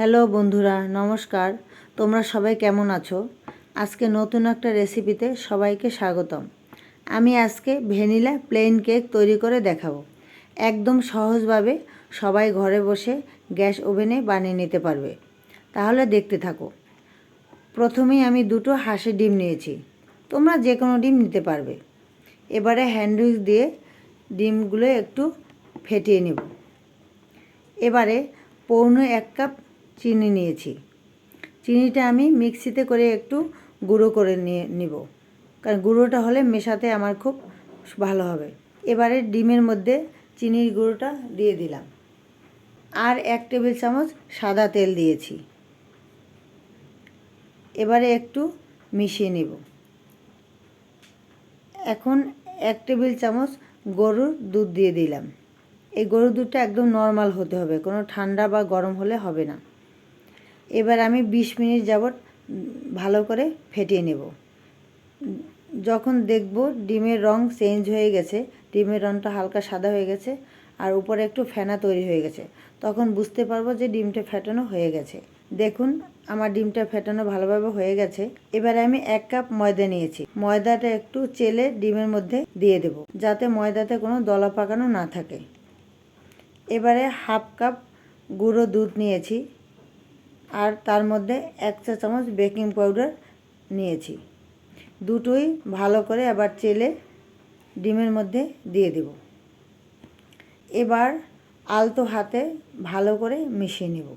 Hello বন্ধুরা, নমস্কার। তোমরা সবাই কেমন আছো? আজকে নতুন একটা রেসিপিতে সবাইকে স্বাগতম। আমি আজকে ভ্যানিলা প্লেন কেক তৈরি করে দেখাবো। একদম সহজভাবে সবাই ঘরে বসে গ্যাস ওভেনে বানিয়ে নিতে পারবে। তাহলে দেখতে থাকো। প্রথমেই আমি দুটো হাঁসের ডিম নিয়েছি। তোমরা যে কোনো ডিম নিতে পারবে। এবারে হ্যান্ডউইচ দিয়ে ডিমগুলো একটু ফেটিয়ে নেব। এবারে পৌনে এক কাপ চিনি নিয়েছি। চিনিটা আমি মিক্সিতে করে একটু গুঁড়ো করে নিয়ে নিব। কারণ গুঁড়োটা হলে মেশাতে আমার খুব ভালো হবে। এবারে ডিমের মধ্যে চিনির গুঁড়োটা দিয়ে দিলাম। আর এক টেবিল চামচ সাদা তেল দিয়েছি। এবারে একটু মিশিয়ে নেব। এখন এক টেবিল চামচ গরুর দুধ দিয়ে দিলাম। এই গরুর দুধটা একদম নর্মাল হতে হবে। কোনো ঠান্ডা বা গরম হলে হবে না। এবার আমি ২০ মিনিট যাবৎ ভালো করে ফেটিয়ে নেব। যখন দেখব ডিমের রং চেঞ্জ হয়ে গেছে, ডিমের রংটা হালকা সাদা হয়ে গেছে আর উপরে একটু ফেনা তৈরি হয়ে গেছে, তখন বুঝতে পারব যে ডিমটা ফেটানো হয়ে গেছে। দেখুন, আমার ডিমটা ফেটানো ভালোভাবে হয়ে গেছে। এবারে আমি এক কাপ ময়দা নিয়েছি। ময়দাটা একটু চেলে ডিমের মধ্যে দিয়ে দেব, যাতে ময়দাতে কোনো দলা পাকানো না থাকে। এবারে হাফ কাপ গুঁড়ো দুধ নিয়েছি। আর তার মধ্যে এক চা চামচ বেকিং পাউডার নিয়েছি। দুটোই ভালো করে আবার চেলে ডিমের মধ্যে দিয়ে দেব। এবার আলতো হাতে ভালো করে মিশিয়ে নেব।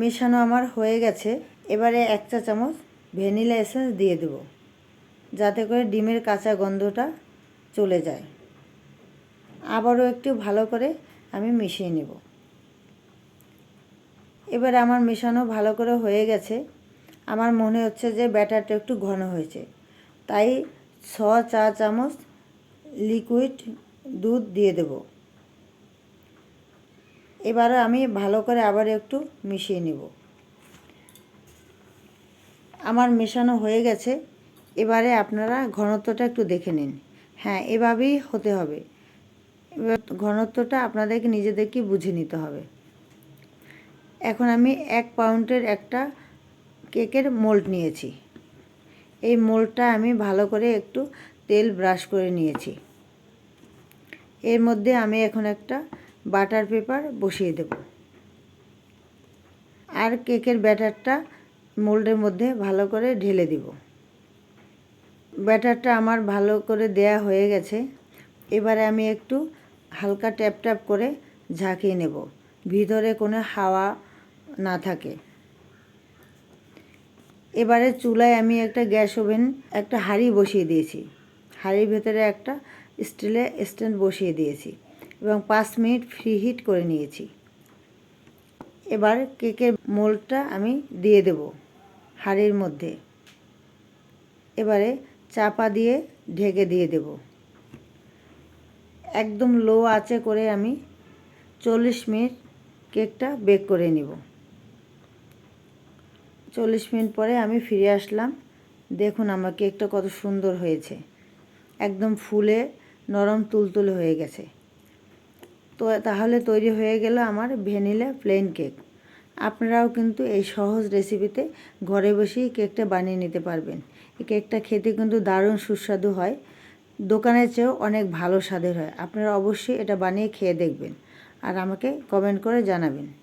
মেশানো আমার হয়ে গেছে। এবারে এক চা চামচ ভ্যানিলা এসেন্স দিয়ে দেব, যাতে করে ডিমের কাঁচা গন্ধটা চলে যায়। আবারও একটু ভালো করে আমি মিশিয়ে নেব। এবার আমার মেশানো ভালো করে হয়ে গেছে। আমার মনে হচ্ছে যে ব্যাটারটা একটু ঘন হয়েছে। তাই ছ, চা চামচ লিকুইড দুধ দিয়ে দেব। এবারে আমি ভালো করে আবার একটু মিশিয়ে নেব। আমার মেশানো হয়ে গেছে। এবারে আপনারা ঘনত্বটা একটু দেখে নিন। হ্যাঁ এভাবেই হতে হবে। এবার ঘনত্বটা আপনাদেরকে নিজেদেরকেই বুঝে নিতে হবে। এখন আমি এক পাউন্ডের একটা কেকের মোল্ড নিয়েছি। এই মোল্ডটা আমি ভালো করে একটু তেল ব্রাশ করে নিয়েছি। এর মধ্যে আমি এখন একটা বাটার পেপার বসিয়ে দেব। আর কেকের ব্যাটারটা মোল্ডের মধ্যে ভালো করে ঢেলে দিব। ব্যাটারটা আমার ভালো করে দেয়া হয়ে গেছে। এবারে আমি একটু হালকা ট্যাপ ট্যাপ করে ঝাঁকিয়ে নেব। ভিতরে কোনো হাওয়া না থাকে। এবারে চুলায় আমি একটা গ্যাস ওভেন, একটা হাঁড়ি বসিয়ে দিয়েছি। হাঁড়ির ভেতরে একটা স্টিলের স্ট্যান্ড বসিয়ে দিয়েছি এবং পাঁচ মিনিট ফ্রি হিট করে নিয়েছি। এবার কেকের মোল্ডটা আমি দিয়ে দেব হাঁড়ির মধ্যে। এবারে চাপা দিয়ে ঢেকে দিয়ে দেব। একদম লো আঁচে করে আমি চল্লিশ মিনিট কেকটা বেক করে নিব। চল্লিশ মিনিট পরে আমি ফিরে আসলাম। দেখুন, আমার কেকটা কত সুন্দর হয়েছে। একদম ফুলে নরম তুলতুলে হয়ে গেছে। তো তাহলে তৈরি হয়ে গেল আমার ভ্যানিলা প্লেন কেক। আপনারাও কিন্তু এই সহজ রেসিপিতে ঘরে বসেই কেকটা বানিয়ে নিতে পারবেন। এই কেকটা খেতে কিন্তু দারুণ সুস্বাদু হয়। দোকানের চেয়েও অনেক ভালো স্বাদের হয়। আপনারা অবশ্যই এটা বানিয়ে খেয়ে দেখবেন। আর আমাকে কমেন্ট করে জানাবেন।